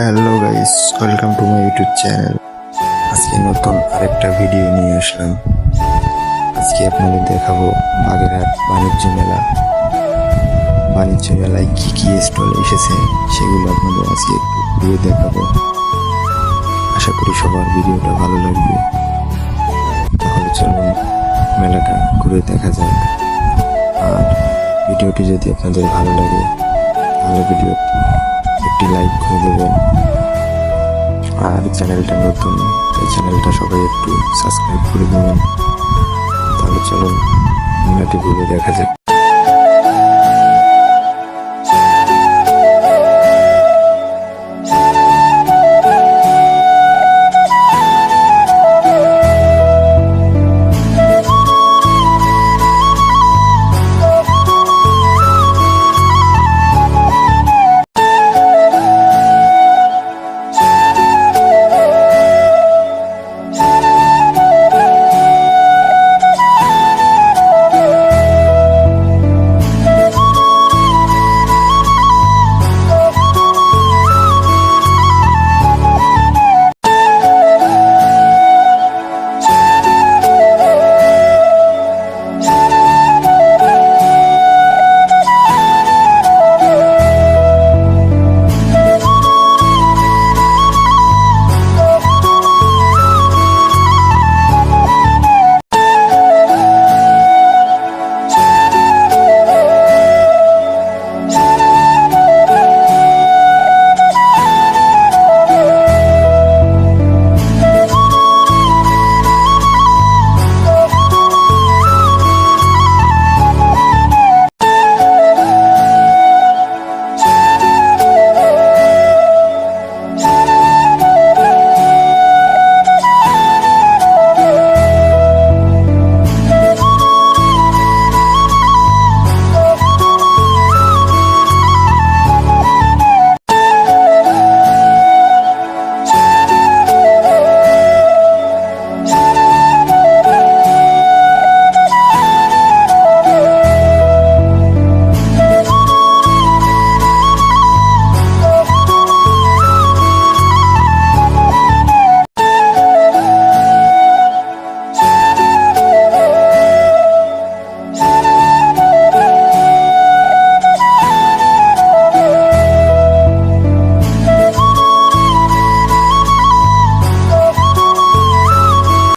Hello guys welcome to my YouTube channel আজকে নতুন আরেকটা ভিডিও নিয়ে আসলাম। আজকে আপনাদের দেখাবো বাগেরহাট বাণিজ্য মেলা। বাণিজ্য মেলায় কী কী স্টল এসেছে, সেগুলো আপনাদের আজকে একটু ঘুরিয়ে দেখাবো। আশা করি সবার ভিডিওটা ভালো লাগবে। তাহলে চলুন মেলাটা ঘুরে দেখা যাক। আর ভিডিওটি যদি আপনাদের ভালো লাগে, তাহলে ভিডিও একটি লাইক করে দেবেন। আর চ্যানেলটা নতুন, এই চ্যানেলটা সবাই একটু সাবস্ক্রাইব করে দেবেন তাহলে চলুন দেখা যাক।